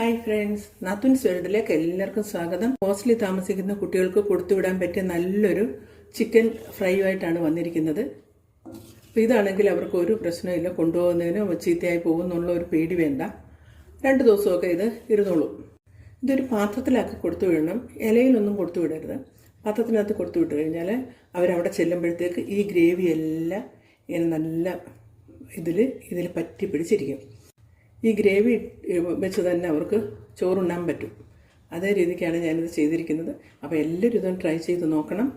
Hi friends നാത്തുൻസ് വേൾഡിലേക്ക് എല്ലാവർക്കും സ്വാഗതം. ഹോസ്റ്റലിൽ താമസിക്കുന്ന കുട്ടികൾക്ക് കൊടുത്തുവിടാൻ പറ്റിയ നല്ലൊരു ചിക്കൻ ഫ്രൈ ആയിട്ടാണ് വന്നിരിക്കുന്നത്. അപ്പോൾ ഇതാണെങ്കിൽ അവർക്ക് ഒരു പ്രശ്നമില്ല കൊണ്ടുപോകുന്നതിനോ ചീത്തയായി പോകുന്നുള്ള ഒരു പേടി വേണ്ട. രണ്ട് ദിവസമൊക്കെ ഇത് ഇരുന്നോളും. ഇതൊരു പാത്രത്തിലാക്കി കൊടുത്തു വിടണം ഇലയിലൊന്നും കൊടുത്തു വിടരുത് പാത്രത്തിനകത്ത് കൊടുത്തു വിട്ട് കഴിഞ്ഞാൽ അവരവിടെ ചെല്ലുമ്പോഴത്തേക്ക് ഈ ഗ്രേവി എല്ലാം ഇങ്ങനെ നല്ല ഇതിൽ ഇതിൽ പറ്റി പിടിച്ചിരിക്കും. ഈ ഗ്രേവി വെച്ച് തന്നെ അവർക്ക് ചോറുണ്ണാൻ പറ്റും. അതേ രീതിക്കാണ് ഞാനിത് ചെയ്തിരിക്കുന്നത്. അപ്പോൾ എല്ലാവരും ഇതൊന്ന് ട്രൈ ചെയ്ത് നോക്കണം.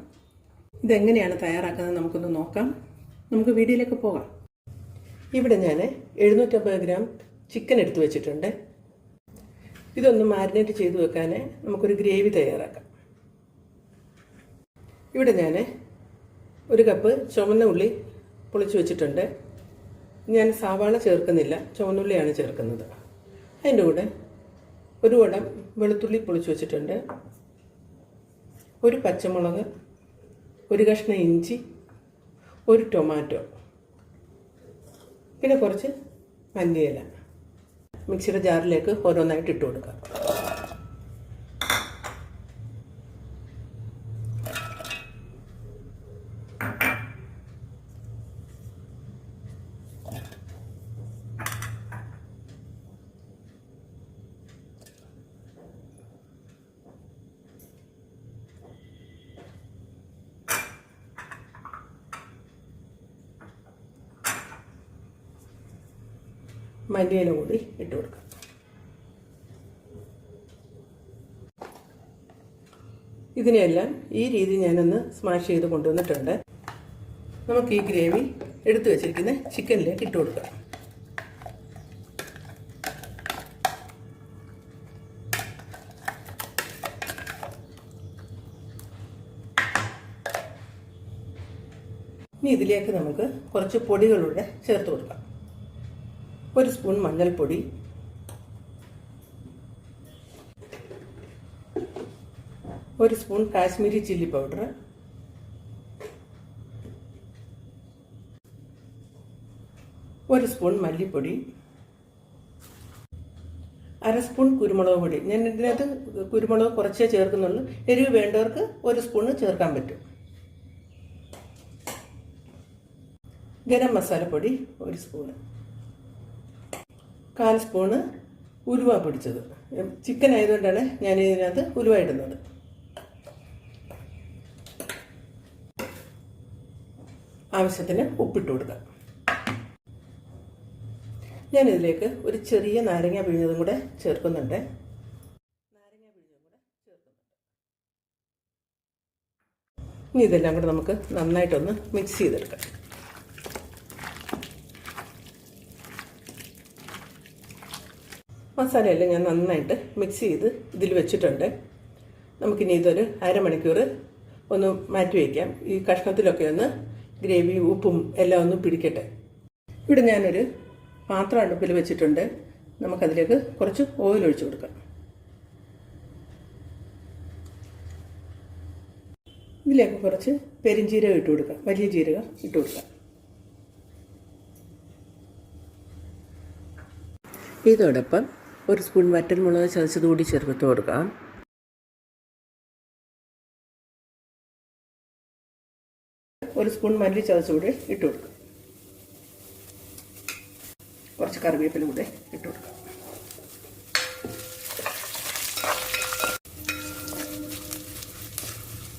ഇതെങ്ങനെയാണ് തയ്യാറാക്കുന്നത് നമുക്കൊന്ന് നോക്കാം. നമുക്ക് വീഡിയോയിലേക്ക് പോകാം. ഇവിടെ ഞാൻ എഴുന്നൂറ്റമ്പത് ഗ്രാം ചിക്കൻ എടുത്തു വെച്ചിട്ടുണ്ട്. ഇതൊന്ന് മാരിനേറ്റ് ചെയ്ത് വെക്കാൻ നമുക്കൊരു ഗ്രേവി തയ്യാറാക്കാം. ഇവിടെ ഞാൻ ഒരു കപ്പ് ചുമന്ന ഉള്ളി പൊളിച്ചു വെച്ചിട്ടുണ്ട്. ഞാൻ സവാള ചേർക്കുന്നില്ല ചുവന്നുള്ളിയാണ് ചേർക്കുന്നത്. അതിന്റെ കൂടെ ഒരു വടം വെളുത്തുള്ളി പൊളിച്ച് വെച്ചിട്ടുണ്ട്. ഒരു പച്ചമുളക് ഒരു കഷ്ണം ഇഞ്ചി ഒരു ടൊമാറ്റോ പിന്നെ കുറച്ച് മല്ലിയില. മിക്സിയുടെ ജാറിലേക്ക് ഓരോന്നായിട്ട് ഇട്ട് കൊടുക്കാം. മല്ലിയില കൂടി ഇട്ട് കൊടുക്കാം. ഇതിനെയെല്ലാം ഈ രീതി ഞാനൊന്ന് സ്മാഷ് ചെയ്ത് കൊണ്ടുവന്നിട്ടുണ്ട്. നമുക്ക് ഈ ഗ്രേവി എടുത്തു വെച്ചിരിക്കുന്ന ചിക്കനിലേക്ക് ഇട്ട് കൊടുക്കാം. ഇനി ഇതിലേക്ക് നമുക്ക് കുറച്ച് പൊടികളുടെ ചേർത്ത് കൊടുക്കാം. ഒരു സ്പൂൺ മഞ്ഞൾപ്പൊടി. ഒരു സ്പൂൺ കാശ്മീരി ചില്ലി പൗഡർ. ഒരു സ്പൂൺ മല്ലിപ്പൊടി. അര സ്പൂൺ കുരുമുളക് പൊടി. ഞാൻ ഇതിനകത്ത് കുരുമുളക് കുറച്ചേ ചേർക്കുന്നുള്ളൂ. എരിവ് വേണ്ടവർക്ക് ഒരു സ്പൂണ് ചേർക്കാൻ പറ്റും. ഗരം മസാലപ്പൊടി ഒരു സ്പൂണ്. കാൽ സ്പൂണ് ഉലുവ പിടിച്ചത്. ചിക്കൻ ആയതുകൊണ്ടാണ് ഞാൻ ഇതിനകത്ത് ഉലുവ ഇടുന്നത്. ആവശ്യത്തിന് ഉപ്പിട്ട് കൊടുക്കാം. ഞാൻ ഇതിലേക്ക് ഒരു ചെറിയ നാരങ്ങ പിഴിഞ്ഞതും കൂടെ ചേർക്കുന്നുണ്ട്. നാരങ്ങ പിഴിഞ്ഞതും കൂടെ ചേർക്കുന്നുണ്ട്. ഇനി ഇതെല്ലാം കൂടെ നമുക്ക് നന്നായിട്ടൊന്ന് മിക്സ് ചെയ്തെടുക്കാം. മസാലയെല്ലാം ഞാൻ നന്നായിട്ട് മിക്സ് ചെയ്ത് ഇതിൽ വെച്ചിട്ടുണ്ട്. നമുക്കിനി ഇതൊരു അരമണിക്കൂർ ഒന്ന് മാറ്റി വയ്ക്കാം ഈ കഷ്ണത്തിലൊക്കെ ഒന്ന് ഗ്രേവി ഉപ്പും എല്ലാം ഒന്ന് പിടിക്കട്ടെ. ഇവിടെ ഞാനൊരു പാത്രം അടുപ്പിൽ വെച്ചിട്ടുണ്ട്. നമുക്കതിലേക്ക് കുറച്ച് ഓയിൽ ഒഴിച്ചു കൊടുക്കാം. ഇതിലേക്ക് കുറച്ച് പെരിഞ്ജീരകം ഇട്ട് കൊടുക്കാം. വലിയ ജീരകം ഇട്ട് കൊടുക്കാം. ഇതോടൊപ്പം ഒരു സ്പൂൺ വറ്റൽ മുളക് ചതച്ചത് കൂടി ചേർത്ത് കൊടുക്കാം. ഒരു സ്പൂൺ മല്ലി ചതച്ചുകൂടി ഇട്ട് കൊടുക്കുക കുറച്ച് കറിവേപ്പില കൂടെ ഇട്ട് കൊടുക്കുക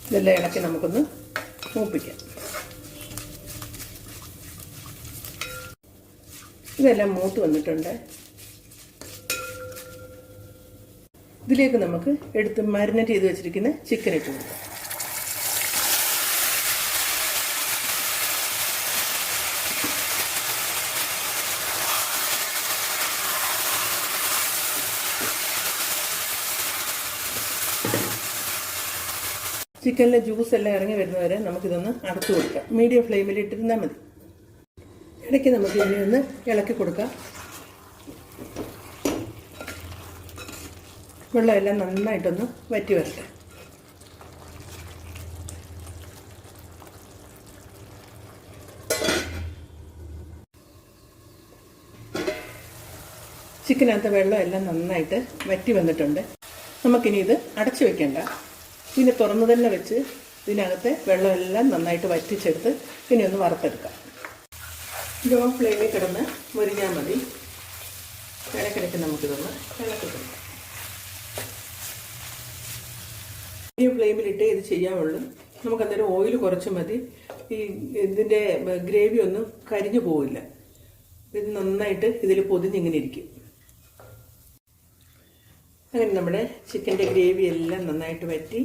ഇതെല്ലാം ഇളക്കി നമുക്കൊന്ന് മൂപ്പിക്കാം. ഇതെല്ലാം മൂത്ത് വന്നിട്ടുണ്ട്. ഇതിലേക്ക് നമുക്ക് എടുത്ത് മാരിനേറ്റ് ചെയ്ത് വെച്ചിരിക്കുന്ന ചിക്കൻ ഇട്ട് കൊടുക്കാം. ചിക്കനിലെ ജ്യൂസ് എല്ലാം ഇറങ്ങി വരുന്നവരെ നമുക്കിതൊന്ന് അടച്ചു കൊടുക്കാം. മീഡിയം ഫ്ലെയിമിൽ ഇട്ടിരുന്നാൽ മതി. ഇടയ്ക്ക് നമുക്ക് ഇതിനെ ഒന്ന് ഇളക്കി കൊടുക്കാം. വെള്ളമെല്ലാം നന്നായിട്ടൊന്ന് വറ്റി വരട്ടെ. ചിക്കനകത്ത് വെള്ളം എല്ലാം നന്നായിട്ട് വറ്റി വന്നിട്ടുണ്ട്. നമുക്കിനി ഇത് അടച്ചു വെക്കണ്ട. ഇതിനെ തുറന്നു തന്നെ വെച്ച് ഇതിനകത്തെ വെള്ളമെല്ലാം നന്നായിട്ട് വറ്റിച്ചെടുത്ത് ഇനി ഒന്ന് വറുത്തെടുക്കാം. ലോ ഫ്ലെയിമിൽ കിടന്ന് മുരിഞ്ഞാൽ മതി. ഇടയ്ക്കിടയ്ക്ക് നമുക്കിതൊന്ന് ഇളക്കി ഈ ഫ്ലെയിമിലിട്ട് ഇത് ചെയ്യാവുള്ളൂ. നമുക്ക് അന്നേരം ഓയിൽ കുറച്ച് മതി. ഈ ഇതിന്റെ ഗ്രേവി ഒന്നും കരിഞ്ഞു പോവില്ല. ഇത് നന്നായിട്ട് ഇതിൽ പൊതിഞ്ഞിങ്ങനെ ഇരിക്കും. അങ്ങനെ നമ്മുടെ ചിക്കന്റെ ഗ്രേവി എല്ലാം നന്നായിട്ട് വറ്റി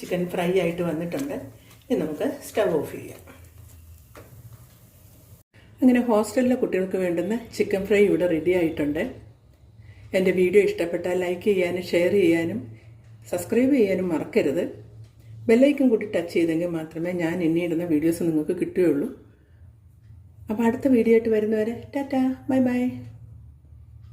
ചിക്കൻ ഫ്രൈ ആയിട്ട് വന്നിട്ടുണ്ട്. ഇനി നമുക്ക് സ്റ്റവ് ഓഫ് ചെയ്യാം. അങ്ങനെ ഹോസ്റ്റലിലെ കുട്ടികൾക്ക് വേണ്ടുന്ന ചിക്കൻ ഫ്രൈ ഇവിടെ റെഡി ആയിട്ടുണ്ട്. എന്റെ വീഡിയോ ഇഷ്ടപ്പെട്ടാൽ ലൈക്ക് ചെയ്യാനും ഷെയർ ചെയ്യാനും സബ്സ്ക്രൈബ് ചെയ്യാനും മറക്കരുത്. ബെല്ലൈക്കൻ കൂടി ടച്ച് ചെയ്തെങ്കിൽ മാത്രമേ ഞാൻ ഇനി ഇടുന്ന വീഡിയോസ് നിങ്ങൾക്ക് കിട്ടുകയുള്ളൂ. അപ്പോൾ അടുത്ത വീഡിയോ ആയിട്ട് വരുന്നവരെ ടാറ്റാ ബൈ ബൈ.